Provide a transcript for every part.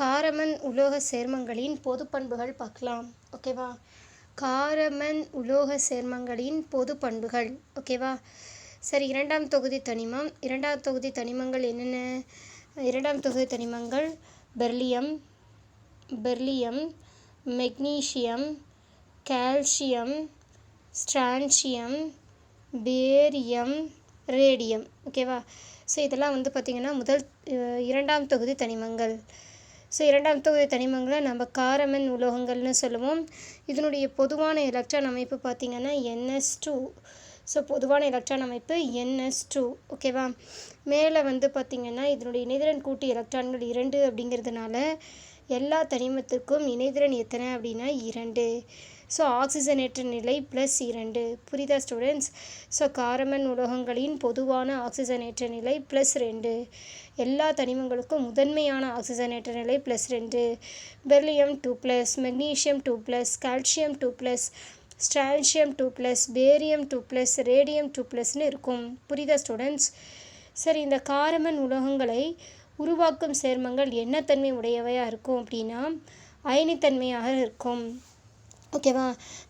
காரமண் உலோக சேர்மங்களின் பொது பண்புகள் பார்க்கலாம். ஓகேவா காரமண் உலோக சேர்மங்களின் பொது பண்புகள். ஓகேவா சரி இரண்டாம் தொகுதி தனிமம். இரண்டாம் தொகுதி தனிமங்கள் என்னென்ன? இரண்டாம் தொகுதி தனிமங்கள் beryllium beryllium magnesium calcium strontium barium radium. ஓகேவா ஸோ இதெல்லாம் வந்து பார்த்திங்கன்னா முதல் இரண்டாம் தொகுதி தனிமங்கள். ஸோ இரண்டாம் தொகுதி தனிமங்களை நம்ம காரமன் உலோகங்கள்னு சொல்லுவோம். இதனுடைய பொதுவான எலக்ட்ரான் அமைப்பு பார்த்திங்கன்னா என்எஸ் டூ. ஸோ பொதுவான எலக்ட்ரான் அமைப்பு என்எஸ் டூ. ஓகேவா மேலே வந்து பார்த்திங்கன்னா இதனுடைய இணைதிறன் கூட்டு எலக்ட்ரான்கள் இரண்டு அப்படிங்கிறதுனால எல்லா தனிமத்திற்கும் இணைதிறன் எத்தனை அப்படின்னா இரண்டு. ஸோ ஆக்சிஜனேற்ற நிலை ப்ளஸ் இரண்டு. புரியுதா ஸ்டூடெண்ட்ஸ் ஸோ காரமன் உலோகங்களின் பொதுவான ஆக்சிஜனேற்ற நிலை ப்ளஸ் ரெண்டு. எல்லா தனிமங்களுக்கும் முதன்மையான ஆக்சிஜனேற்ற நிலை ப்ளஸ் ரெண்டு. Beryllium two plus magnesium two plus calcium two plus strontium two plus barium two plus radium two ப்ளஸ்னு இருக்கும். புரியுதா ஸ்டூடெண்ட்ஸ் சரி இந்த காரமன் உலோகங்களை உருவாக்கும் சேர்மங்கள் என்ன தன்மை உடையவையாக இருக்கும் அப்படின்னா அயனித்தன்மையாக இருக்கும். ஓகேவா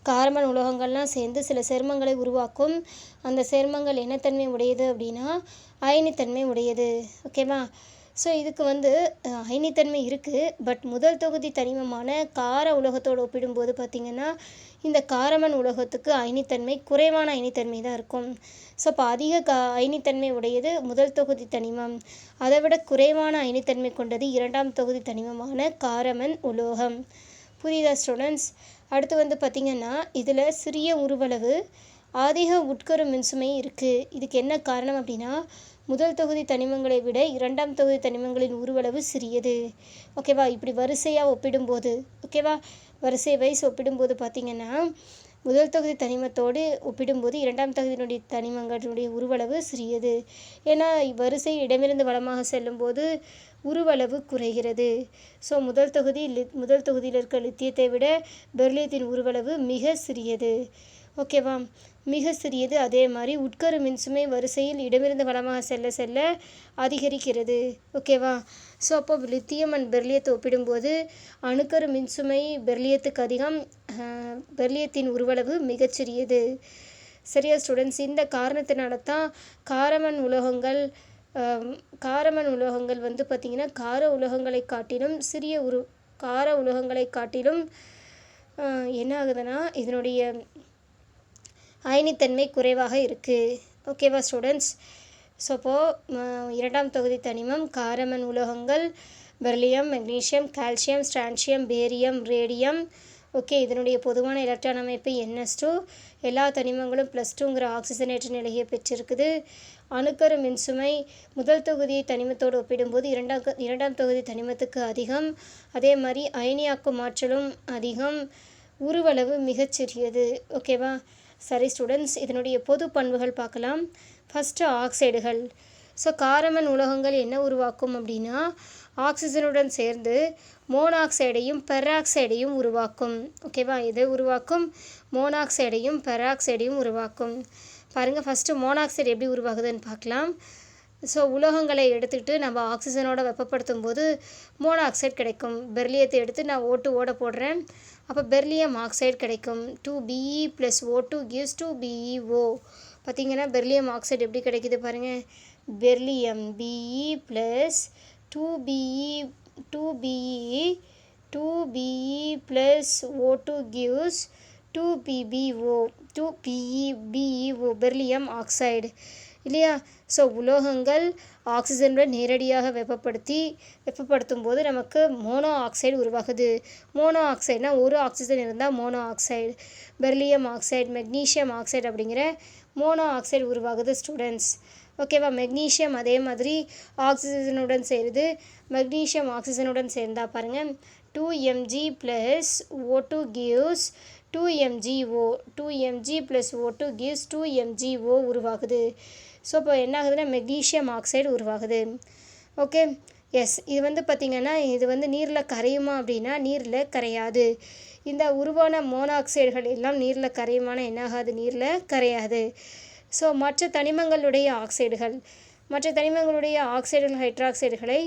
காரமன் உலோகங்கள்லாம் சேர்ந்து சில சேர்மங்களை உருவாக்கும். அந்த சேர்மங்கள் என்ன தன்மை உடையது அப்படின்னா அயனித்தன்மை உடையது. ஓகேவா ஸோ இதுக்கு வந்து அயனித்தன்மை இருக்குது பட் முதல் தொகுதி தனிமமான கார உலோகத்தோடு ஒப்பிடும்போது பார்த்திங்கன்னா இந்த காரமன் உலோகத்துக்கு அயனித்தன்மை குறைவான அயனித்தன்மை தான் இருக்கும். ஸோ அப்போ அதிக கா அயனித்தன்மை உடையது முதல் தொகுதி தனிமம். அதை விட குறைவான அயனித்தன்மை கொண்டது இரண்டாம் தொகுதி தனிமமான காரமன் உலோகம். புரியுதா ஸ்டூடெண்ட்ஸ் அடுத்து வந்து பார்த்திங்கன்னா இதில் சிறிய உருவளவு அதிக உட்கரு மின்சுமை இருக்குது இதுக்கு என்ன காரணம் அப்படின்னா முதல் தொகுதி தனிமங்களை விட இரண்டாம் தொகுதி தனிமங்களின் உருவளவு சிறியது. ஓகேவா? இப்படி வரிசையாக ஒப்பிடும்போது ஓகேவா? வரிசை வைஸ் ஒப்பிடும்போது பார்த்திங்கன்னா முதல் தொகுதி தனிமத்தோடு ஒப்பிடும்போது இரண்டாம் தொகுதியினுடைய தனிமங்களுடைய உருவளவு சிறியது. ஏன்னா வரிசை இடமிருந்து வலமாக செல்லும்போது உருவளவு குறைகிறது. ஸோ முதல் தொகுதி முதல் தொகுதியில் இருக்க லித்தியத்தை விட பெர்லியத்தின் உருவளவு மிக சிறியது. ஓகேவா மிக சிறியது அதே மாதிரி உட்கரு மின்சுமை வரிசையில் இடமிருந்து வளமாக செல்ல செல்ல அதிகரிக்கிறது. ஓகேவா ஸோ அப்போ லித்தியம் அண்ட் பெர்லியத்தை ஒப்பிடும்போது அணுக்கரு மின்சுமை பெர்லியத்துக்கு அதிகம் பெர்லியத்தின் உருவளவு மிகச்சிறியது. சரியா ஸ்டூடெண்ட்ஸ் இந்த காரணத்தினால தான் காரமண் உலோகங்கள் காரமன் காரமண் உலோகங்கள் வந்து பார்த்திங்கன்னா கார உலோகங்களை காட்டிலும் சிறிய உரு கார உலோகங்களை காட்டிலும் என்ன ஆகுதுன்னா இதனுடைய அயனித்தன்மை குறைவாக இருக்குது ஓகேவா ஸ்டூடெண்ட்ஸ் ஸோ அப்போது இரண்டாம் தொகுதி தனிமம் காரமன் உலோகங்கள் beryllium magnesium calcium strontium barium radium okay இதனுடைய பொதுவான எலக்ட்ரான் அமைப்பு என்எஸ் டூ எல்லா தனிமங்களும் ப்ளஸ் டூங்கிற ஆக்சிஜனேற்ற நிலையை பெற்றிருக்குது. அணுக்கரு மின்சுமை முதல் தொகுதி தனிமத்தோடு ஒப்பிடும்போது இரண்டாம் இரண்டாம் தொகுதி தனிமத்துக்கு அதிகம். அதே மாதிரி அயனியாக்கும் ஆற்றலும் அதிகம். உருவளவு மிகச்சிறியது ஓகேவா சரி ஸ்டூடெண்ட்ஸ் இதனுடைய பொது பண்புகள் பார்க்கலாம். ஃபஸ்ட்டு ஆக்சைடுகள் ஸோ காரமன் உலோகங்கள் என்ன உருவாக்கும் அப்படின்னா ஆக்சிஜனுடன் சேர்ந்து மோனாக்சைடையும் பெராக்சைடையும் உருவாக்கும். ஓகேவா இதை உருவாக்கும்? மோனாக்சைடையும் பெராக்சைடையும் உருவாக்கும். பாருங்கள் ஃபஸ்ட்டு மோனாக்சைடு எப்படி உருவாகுதுன்னு பார்க்கலாம். ஸோ உலோகங்களை எடுத்துக்கிட்டு நம்ம ஆக்சிஜனோட வெப்பப்படுத்தும் போது மோனாக்சைடு கிடைக்கும். பெர்லியத்தை எடுத்து நான் ஓட்டு ஓட போடுறேன். அப்போ பெர்லியம் ஆக்சைடு கிடைக்கும். Two B E plus O two gives two B E O பார்த்திங்கன்னா பெர்லியம் ஆக்சைடு எப்படி கிடைக்குது பாருங்கள் beryllium B E plus two B E two B E two B E plus O two gives two B B O two B E B E O beryllium oxide இல்லையா? So உலோகங்கள் ஆக்சிஜனுடன் நேரடியாக வெப்பப்படுத்தி வெப்பப்படுத்தும் போது நமக்கு மோனோ ஆக்சைடு உருவாகுது. Mono ஆக்சைடுனா ஒரு ஆக்சிஜன் இருந்தால் mono oxide beryllium oxide magnesium oxide அப்படிங்கிற மோனோ ஆக்சைடு உருவாகுது ஸ்டூடெண்ட்ஸ். ஓகேவா மெக்னீஷியம் அதே மாதிரி ஆக்சிஜனுடன் சேருது. மெக்னீஷியம் ஆக்சிஜனுடன் சேர்ந்தா பாருங்கள் two M G plus O two gives two M G O two M G plus O two gives two M G O உருவாகுது. ஸோ இப்போ என்ன ஆகுதுன்னா மெக்னீஷியம் ஆக்சைடு உருவாகுது. ஓகே எஸ் இது வந்து பார்த்திங்கன்னா இது வந்து நீரில் கரையுமா அப்படின்னா நீரில் கரையாது. இந்த உருவான மோனாக்சைடுகள் எல்லாம் நீரில் கரையுமானா என்னாகாது நீரில் கரையாது. ஸோ மற்ற தனிமங்களுடைய ஆக்சைடுகள் மற்ற தனிமங்களுடைய ஆக்சைடுகள் ஹைட்ராக்சைடுகளை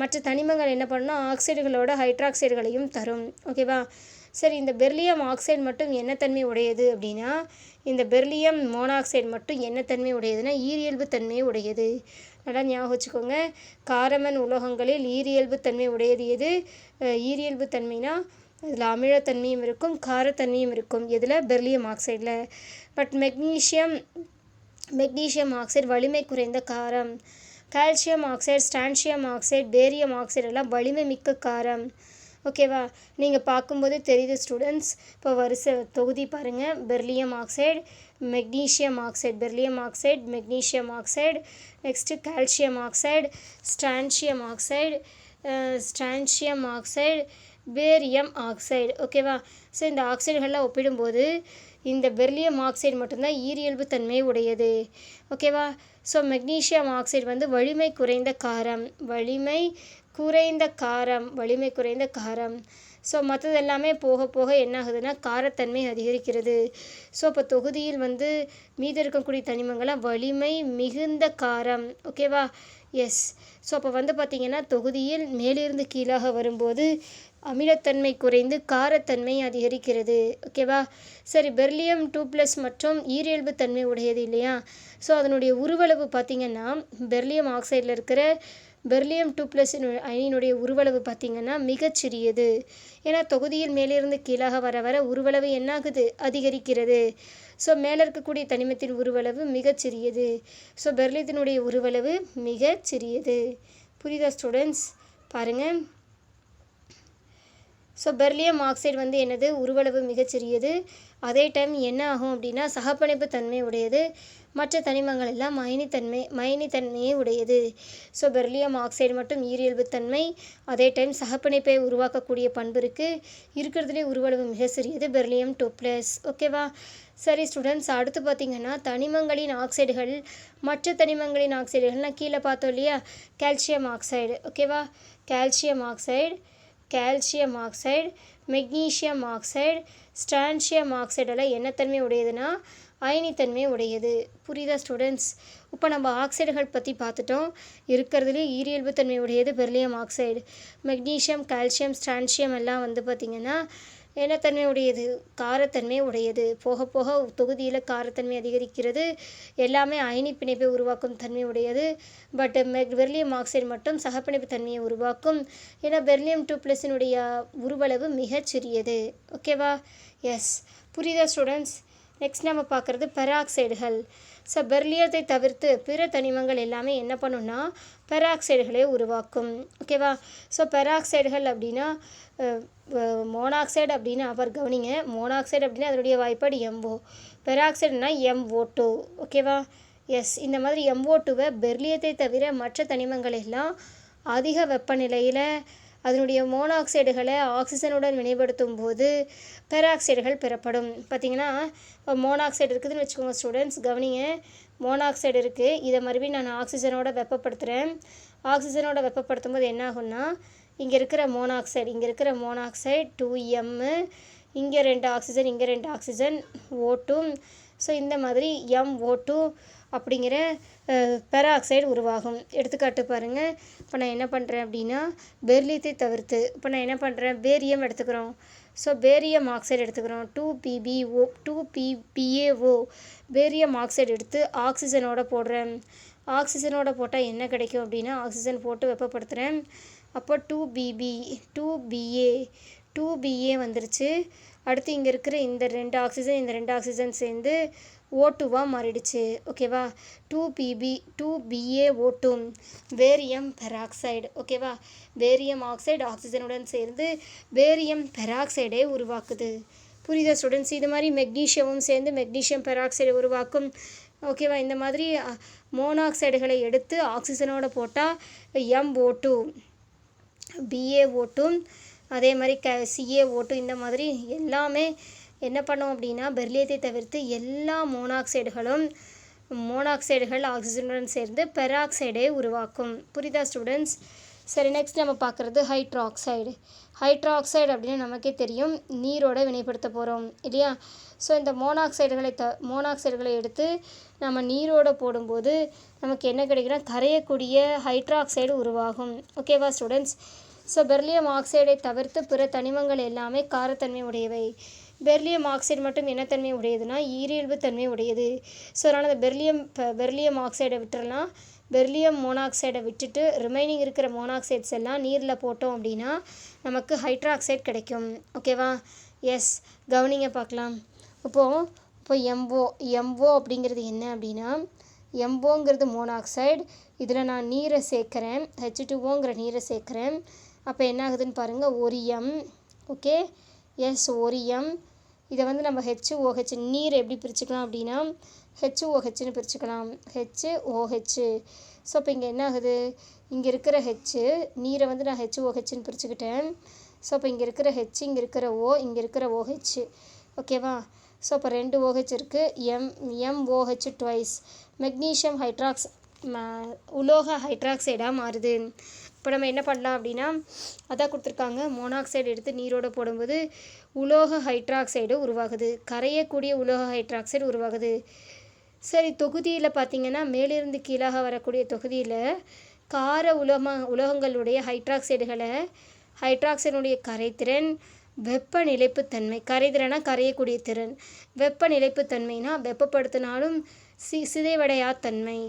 மற்ற தனிமங்கள் என்ன பண்ணால் ஆக்சைடுகளோட ஹைட்ராக்சைடுகளையும் தரும். ஓகேவா சரி இந்த பெர்லியம் ஆக்சைடு மட்டும் என்ன தன்மை உடையது அப்படின்னா இந்த பெர்லியம் மோனாக்சைடு மட்டும் என்ன தன்மை உடையதுன்னா ஈரியல்பு தன்மை உடையது. நல்லா ஞாபகம் வச்சுக்கோங்க. காரமன் உலோகங்களில் ஈரியல்பு தன்மை உடையது எது? ஈரியல்பு தன்மைனா இதில் அமிலத்தன்மையும் இருக்கும் காரத்தன்மையும் இருக்கும் இதில் பெர்லியம் ஆக்சைடில். பட் மெக்னீஷியம் மெக்னீஷியம் ஆக்சைடு வலிமை குறைந்த காரம். Calcium oxide strontium oxide barium oxide எல்லாம் வலிமை மிக்க காரம். ஓகேவா? நீங்கள் பார்க்கும்போது தெரியுது ஸ்டூடெண்ட்ஸ் இப்போ வரிசை தொகுதி பாருங்கள் beryllium oxide magnesium oxide beryllium oxide magnesium oxide next calcium oxide strontium oxide strontium oxide barium oxide ஓகேவா? ஸோ இந்த ஆக்சைடுகள்லாம் ஒப்பிடும்போது இந்த பெர்லியம் ஆக்சைடு மட்டும்தான் ஈரியல்பு தன்மை உடையது. ஓகேவா? ஸோ மெக்னீஷியம் ஆக்சைடு வந்து வலிமை குறைந்த காரம். வலிமை குறைந்த காரம் வலிமை குறைந்த காரம். ஸோ மற்றது எல்லாமே போக போக என்ன ஆகுதுன்னா காரத்தன்மை அதிகரிக்கிறது. ஸோ இப்போ தொகுதியில் வந்து மீது இருக்கக்கூடிய தனிமங்களாக வலிமை மிகுந்த காரம் ஓகேவா எஸ் ஸோ அப்போ வந்து பார்த்திங்கன்னா தொகுதியில் மேலிருந்து கீழாக வரும்போது அமிலத்தன்மை குறைந்து காரத்தன்மை அதிகரிக்கிறது ஓகேவா சரி பெர்லியம் டூ ப்ளஸ் மற்றும் ஈரியல்பு தன்மை உடையது இல்லையா? ஸோ அதனுடைய உருவளவு பார்த்திங்கன்னா பெர்லியம் ஆக்சைடில் இருக்கிற பெர்லியம் டூ ப்ளஸ் அயனியினுடைய உருவளவு பார்த்திங்கன்னா மிகச்சிறியது. ஏன்னா தொகுதியில் மேலிருந்து கீழாக வர வர உருவளவு என்னாகுது? அதிகரிக்கிறது. ஸோ மேலே இருக்கக்கூடிய தனிமத்தின் உருவளவு மிகச்சிறியது. ஸோ பெர்லியத்தினுடைய உருவளவு மிகச்சிறியது. புரியுதா ஸ்டூடெண்ட்ஸ்? பாருங்கள் ஸோ பெர்லியம் ஆக்சைடு வந்து என்னது? உருவளவு மிகச்சிறியது அதே டைம் என்ன ஆகும் அப்படின்னா சகப்பணிப்பு தன்மை உடையது. மற்ற தனிமங்கள் எல்லாம் மயனித்தன்மை மயனித்தன்மையே உடையது. ஸோ பெர்லியம் ஆக்சைடு மட்டும் ஈரியல்பு தன்மை. அதே டைம் சகப்பிணைப்பை உருவாக்கக்கூடிய பண்பு இருக்குது இருக்கிறதுலே உருவளவு மிக சிறியது. பெர்லியம் டூ ப்ளஸ் ஓகேவா சரி ஸ்டூடெண்ட்ஸ் அடுத்து பார்த்திங்கன்னா தனிமங்களின் ஆக்சைடுகள் மற்ற தனிமங்களின் ஆக்சைடுகள்னால் கீழே பார்த்தோம் இல்லையா? கால்சியம் ஆக்சைடு ஓகேவா calcium oxide calcium oxide magnesium oxide strontium ஆக்சைடெல்லாம் என்ன தன்மை உடையதுன்னா அயனித்தன்மை உடையது. புரியுதா ஸ்டூடெண்ட்ஸ் இப்போ நம்ம ஆக்சைடுகள் பற்றி பார்த்துட்டோம். இருக்கிறதுலே ஈரியல்பு தன்மை உடையது beryllium oxide. Magnesium calcium strontium எல்லாம் வந்து பார்த்திங்கன்னா என்ன தன்மை உடையது காரத்தன்மை உடையது போக போக தொகுதியில் காரத்தன்மை அதிகரிக்கிறது. எல்லாமே அயனி பிணைப்பை உருவாக்கும் தன்மை உடையது பட் பெர்லியம் ஆக்சைடு மட்டும் சகப்பிணைப்பு தன்மையை உருவாக்கும். ஏன்னா பெர்லியம் டூ ப்ளஸினுடைய உருவளவு மிகச்சிறியது ஓகேவா எஸ் புரியுதா ஸ்டூடெண்ட்ஸ் நெக்ஸ்ட் நம்ம பார்க்குறது பெராக்சைடுகள் ஸோ பெர்லியத்தை தவிர்த்து பிற தனிமங்கள் எல்லாமே என்ன பண்ணுன்னா பெராக்சைடுகளை உருவாக்கும். ஓகேவா ஸோ பெராக்சைடுகள் அப்படின்னா மோனாக்சைடு அப்படின்னு அவர் கவனிங்க. மோனாக்சைடு அப்படின்னா அதனுடைய வாய்ப்பாடு எம்ஓ பெராக்சைடுனா எம்ஓ டூ ஓகேவா எஸ் இந்த மாதிரி எம்ஓ டூவை பெர்லியத்தை தவிர மற்ற தனிமங்கள் எல்லாம் அதிக வெப்பநிலையில் அதனுடைய மோனாக்சைடுகளை ஆக்சிஜனுடன் வினைப்படுத்தும் போது பெராக்சைடுகள் பெறப்படும். பார்த்திங்கன்னா மோனாக்சைடு இருக்குதுன்னு வச்சுக்கோங்க ஸ்டூடெண்ட்ஸ் கவனிங்க மோனாக்சைடு இருக்குது இதை மறுபடியும் நான் ஆக்சிஜனோட வெப்பப்படுத்துகிறேன் ஆக்சிஜனோட வெப்பப்படுத்தும் போது என்ன ஆகும்னா இங்கே இருக்கிற மோனாக்சைடு இங்கே இருக்கிற மோனாக்சைடு டூ எம்மு இங்கே ரெண்டு ஆக்சிஜன் இங்கே ரெண்டு ஆக்சிஜன் ஓட்டும் ஸோ இந்த மாதிரி எம் ஓ டூ அப்படிங்கிற பெராக்சைடு உருவாகும். எடுத்துக்காட்டு பாருங்கள் இப்போ நான் என்ன பண்ணுறேன் அப்படின்னா பெர்லியத்தை தவிர்த்து இப்போ நான் என்ன பண்ணுறேன் பேரியம் எடுத்துக்கிறோம். ஸோ பேரியம் ஆக்சைடு எடுத்துக்கிறோம். Two B B O two B B A O barium oxide எடுத்து ஆக்சிஜனோட போடுறேன். ஆக்சிஜனோட போட்டால் என்ன கிடைக்கும் அப்படின்னா ஆக்சிஜன் போட்டு வெப்பப்படுத்துகிறேன் அப்போ two B B two B A two B A வந்துருச்சு. அடுத்து இங்கே இருக்கிற இந்த ரெண்டு ஆக்சிஜன் இந்த ரெண்டு ஆக்சிஜன் சேர்ந்து ஓ டூவாக மாறிடுச்சு. ஓகேவா two B B two B A O two barium peroxide ஓகேவா வேரியம் ஆக்சைடு ஆக்சிஜனுடன் சேர்ந்து வேரியம் பெராக்சைடே உருவாக்குது. புரியுதா ஸ்டூடெண்ட்ஸ் இது மாதிரி மெக்னீஷியமும் சேர்ந்து மெக்னீஷியம் பெராக்சைடு உருவாக்கும். ஓகேவா இந்த மாதிரி மோனாக்சைடுகளை எடுத்து ஆக்சிஜனோட போட்டால் M O two B A O two அதே மாதிரி க சிஏ ஓட்டு இந்த மாதிரி எல்லாமே என்ன பண்ணோம் அப்படின்னா பெர்லியத்தை தவிர்த்து எல்லா மோனாக்சைடுகளும் மோனாக்சைடுகள் ஆக்சிஜனுடன் சேர்ந்து பெராக்சைடை உருவாக்கும். புரிதா ஸ்டூடெண்ட்ஸ் சரி நெக்ஸ்ட் நம்ம பார்க்குறது ஹைட்ராக்சைடு. ஹைட்ராக்சைடு அப்படின்னு நமக்கே தெரியும். நீரோட வினைப்படுத்த போகிறோம் இல்லையா? ஸோ இந்த மோனாக்சைடுகளை த மோனாக்சைடுகளை எடுத்து நம்ம நீரோட போடும்போது நமக்கு என்ன கிடைக்குன்னா கரையக்கூடிய ஹைட்ராக்சைடு உருவாகும். ஓகேவா ஸ்டூடெண்ட்ஸ் ஸோ பெர்லியம் ஆக்சைடை தவிர்த்து பிற தனிமங்கள் எல்லாமே காரத்தன்மை உடையவை. பெர்லியம் ஆக்சைடு மட்டும் இனத்தன்மை உடையதுன்னா ஈரியல்பு தன்மை உடையது. ஸோ அதனால் அந்த பெர்லியம் பெர்லியம் ஆக்சைடை விட்டுறலாம். பெர்லியம் மோனாக்சைடை விட்டுட்டு ரிமைனிங் இருக்கிற மோனாக்சைட்ஸ் எல்லாம் நீரில் போட்டோம் அப்படின்னா நமக்கு ஹைட்ராக்சைடு கிடைக்கும். ஓகேவா எஸ் கவனிங்க பார்க்கலாம். இப்போது இப்போ எம்போ எம்போ அப்படிங்கிறது என்ன அப்படின்னா எம்போங்கிறது மோனாக்சைடு இதில் நான் நீரை சேர்க்குறேன். ஹெச் டூஓங்கிற நீரை சேர்க்குறேன். அப்போ என்ன ஆகுதுன்னு பாருங்கள் ஒரு எம் ஓகே எஸ் ஒரு எம் இதை வந்து நம்ம ஹெச்ஓஹெச் நீர் எப்படி பிரிச்சுக்கலாம் அப்படின்னா ஹெச்ஓஹெச்னு பிரிச்சுக்கலாம். ஹெச் ஓஹெச் ஸோ இப்போ இங்கே என்ன ஆகுது? இங்கே இருக்கிற ஹெச் நீரை வந்து நான் ஹெச்ஓஹெச்னு பிரிச்சுக்கிட்டேன். ஸோ இப்போ இங்கே இருக்கிற ஹெச் இங்கே இருக்கிற ஓ இங்கே இருக்கிற ஓஹெச் ஓகேவா ஸோ இப்போ ரெண்டு ஓஹெச் இருக்குது M M O H twice magnesium hydroxide உலோக ஹைட்ராக்சைடாக மாறுது. இப்போ நம்ம என்ன பண்ணலாம் அப்படின்னா அதான் கொடுத்துருக்காங்க. மோனாக்சைடு எடுத்து நீரோடு போடும்போது உலோக ஹைட்ராக்சைடு உருவாகுது. கரையக்கூடிய உலோக ஹைட்ராக்சைடு உருவாகுது. சரி தொகுதியில் பார்த்தீங்கன்னா மேலிருந்து கீழாக வரக்கூடிய தொகுதியில் கார உலோக உலோகங்களுடைய ஹைட்ராக்சைடுகளை ஹைட்ராக்சைடுடைய கரைத்திறன் வெப்ப நிலைப்புத்தன்மை கரைதிறனா கரையக்கூடிய திறன் வெப்ப நிலைப்புத்தன்மைனா வெப்பப்படுத்தினாலும் சி சிதைவடையா தன்மை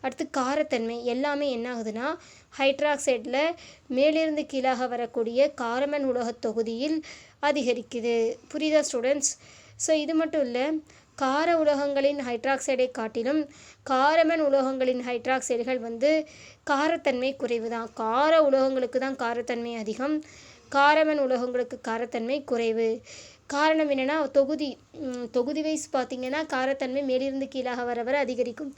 அடுத்து காரத்தன்மை எல்லாமே என்ன ஆகுதுன்னா ஹைட்ராக்சைடில் மேலிருந்து கீழாக வரக்கூடிய காரமன் உலோகத் தொகுதியில் அதிகரிக்குது. புரியுதா ஸ்டூடெண்ட்ஸ் ஸோ இது மட்டும் இல்லை கார உலோகங்களின் ஹைட்ராக்சைடை காட்டிலும் காரமன் உலோகங்களின் ஹைட்ராக்சைடுகள் வந்து காரத்தன்மை குறைவு தான் கார உலோகங்களுக்கு தான் காரத்தன்மை அதிகம். காரமன் உலோகங்களுக்கு காரத்தன்மை குறைவு. காரணம் என்னென்னா தொகுதி தொகுதி வைஸ் பார்த்திங்கன்னா காரத்தன்மை மேலிருந்து கீழாக வர வர அதிகரிக்கும்.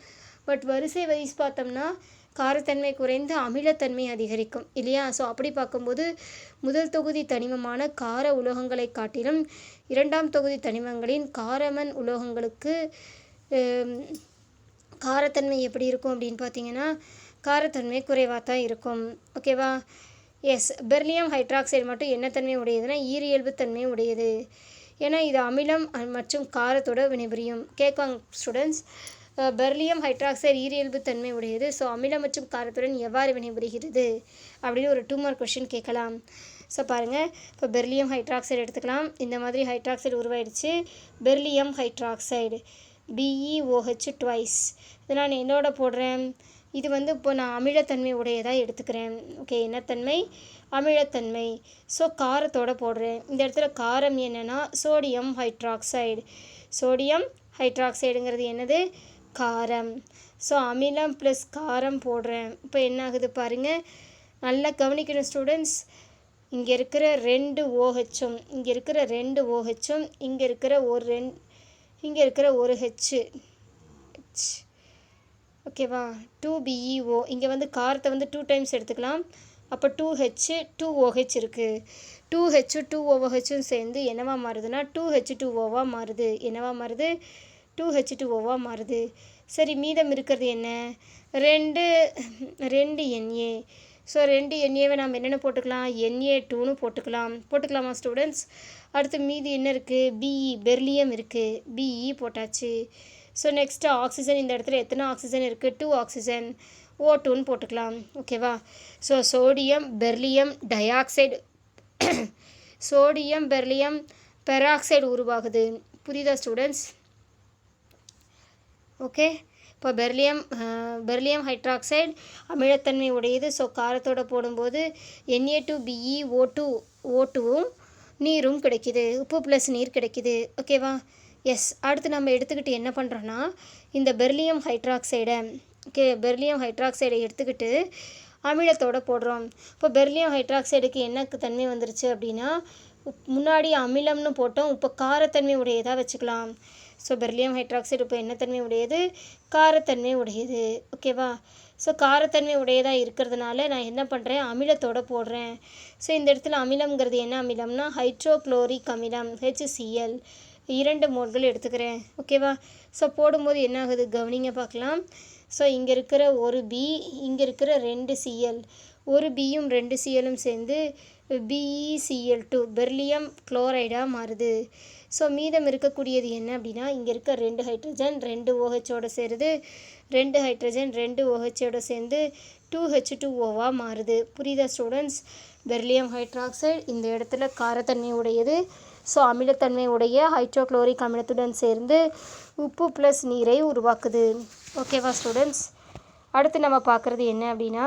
பட் வரிசை வைஸ் பார்த்தோம்னா காரத்தன்மை குறைந்து அமிலத்தன்மை அதிகரிக்கும். இல்லையா? ஸோ அப்படி பார்க்கும்போது முதல் தொகுதி தனிமமான கார உலோகங்களை காட்டிலும் இரண்டாம் தொகுதி தனிமங்களின் காரமன் உலோகங்களுக்கு ஹம், காரத்தன்மை எப்படி இருக்கும் அப்படின்னு பார்த்தீங்கன்னா காரத்தன்மை குறைவாக தான் இருக்கும். ஓகேவா எஸ் பெர்லியம் ஹைட்ராக்சைடு மட்டும் என்ன தன்மை உடையதுன்னா ஈரியல்பு தன்மை உடையது. ஏன்னா இது அமிலம் மற்றும் காரத்தோட வினைபுரியும். கேட்பாங்க ஸ்டூடெண்ட்ஸ் பெர்லியம் ஹைட்ராக்சைடு ஈரியல்பு தன்மை உடையது. ஸோ அமிலம் மற்றும் காரத்துடன் எவ்வாறு வினைபுரிகிறது அப்படின்னு ஒரு டூ மார்க் கொஷின் கேட்கலாம். ஸோ பாருங்கள் இப்போ பெர்லியம் ஹைட்ராக்சைடு எடுத்துக்கலாம். இந்த மாதிரி hydroxide உருவாயிடுச்சு. Beryllium hydroxide. B E O H twice இதை நான் என்னோட போடுறேன். இது வந்து இப்போ நான் அமிலத்தன்மை உடையதாக எடுத்துக்கிறேன். ஓகே என்னத்தன்மை அமிலத்தன்மை. ஸோ காரத்தோட போடுறேன். இந்த இடத்துல காரம் என்னென்னா சோடியம் ஹைட்ராக்சைடு சோடியம் ஹைட்ராக்சைடுங்கிறது என்னது? காரம். ஸோ அமிலம் ப்ளஸ் காரம் போடுறேன். இப்போ என்ன ஆகுது பாருங்கள் நல்லா கவனிக்கணும் ஸ்டூடெண்ட்ஸ் இங்கே இருக்கிற ரெண்டு ஓஹெச்சும் இங்கே இருக்கிற ரெண்டு ஓஹெச்சும் இங்கே இருக்கிற ஒரு ரெண் இங்கே இருக்கிற ஒரு ஹெச்சு ஓகேவா டூ பிஇஓ இங்கே வந்து காரத்தை வந்து டூ டைம்ஸ் எடுத்துக்கலாம். அப்போ two H two O H இருக்குது டூ ஹெச்சு டூ ஓஹெச்சும் சேர்ந்து என்னவா மாறுதுன்னா டூ ஹெச் டூ ஓவாக மாறுது. என்னவா மாறுது? டூ ஹெச் டூ ஓவாக மாறுது. சரி மீதம் இருக்கிறது என்ன? ரெண்டு ரெண்டு என்ஏ ஸோ ரெண்டு என்ஏவை நாம் என்னென்ன போட்டுக்கலாம்? என்ஏ டூன்னு போட்டுக்கலாம். போட்டுக்கலாமா ஸ்டூடெண்ட்ஸ் அடுத்து மீதி என்ன இருக்குது பிஇ பெர்லியம் இருக்குது பிஇ போட்டாச்சு. ஸோ நெக்ஸ்ட்டு ஆக்சிஜன் இந்த இடத்துல எத்தனை ஆக்சிஜன் இருக்குது டூ ஆக்சிஜன் ஓ டூன்னு போட்டுக்கலாம். ஓகேவா so sodium beryllium dioxide sodium beryllium peroxide உருவாகுது. புரியுதா ஸ்டூடெண்ட்ஸ் ஓகே? இப்போ பெர்லியம் பெர்லியம் ஹைட்ராக்சைடு அமிலத்தன்மை உடையது. ஸோ காரத்தோட போடும்போது N A two B E O two O டூவும் நீரும் கிடைக்கிது. உப்பு ப்ளஸ் நீர் கிடைக்கிது. ஓகேவா எஸ் அடுத்து நம்ம எடுத்துக்கிட்டு என்ன பண்ணுறோன்னா இந்த பெர்லியம் ஹைட்ராக்சைடை ஓகே பெர்லியம் ஹைட்ராக்சைடை எடுத்துக்கிட்டு அமிலத்தோட போடுறோம். இப்போ பெர்லியம் ஹைட்ராக்சைடுக்கு என்ன தன்மை வந்துருச்சு அப்படின்னா முன்னாடி அமிலம்னு போட்டோம். இப்போ காரத்தன்மை உடையதாக வச்சுக்கலாம். ஸோ பெர்லியம் ஹைட்ராக்சைடு இப்போ என்ன தன்மை உடையது? காரத்தன்மை உடையது. ஓகேவா ஸோ காரத்தன்மை உடையதாக இருக்கிறதுனால நான் என்ன பண்ணுறேன் அமிலத்தோட போடுறேன். ஸோ இந்த இடத்துல அமிலம்ங்கிறது என்ன அமிலம்னா ஹைட்ரோக்ளோரிக் அமிலம் ஹெச்சிஎல் இரண்டு மோல்கள் எடுத்துக்கிறேன். ஓகேவா ஸோ போடும்போது என்ன ஆகுது? கவனிங்க பார்க்கலாம். ஸோ இங்கே இருக்கிற ஒரு பி இங்கே இருக்கிற ரெண்டு சிஎல் ஒரு பியும் ரெண்டு சிஎலும் சேர்ந்து பிஇசிஎல் டூ பெர்லியம் குளோரைடாக மாறுது. ஸோ மீதம் இருக்கக்கூடியது என்ன அப்படின்னா இங்கே இருக்க ரெண்டு ஹைட்ரஜன் ரெண்டு OH ஓஹெச்சோட சேருது. ரெண்டு ஹைட்ரஜன் ரெண்டு OH ஓஹெச்சோட சேர்ந்து டூ ஹெச் டூ ஓவாக மாறுது. புரியுதா ஸ்டூடெண்ட்ஸ் பெர்லியம் ஹைட்ராக்சைடு இந்த இடத்துல காரத்தன்மை உடையது. ஸோ அமிலத்தன்மை உடைய ஹைட்ரோக்ளோரிக் அமிலத்துடன் சேர்ந்து உப்பு ப்ளஸ் நீரை உருவாக்குது. ஓகேவா ஸ்டூடெண்ட்ஸ் அடுத்து நம்ம பார்க்குறது என்ன அப்படின்னா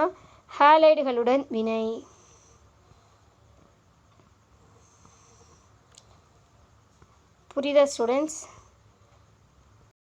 ஹேலைடுகளுடன் வினை. புரியுதா ஸ்டூடெண்ட்ஸ்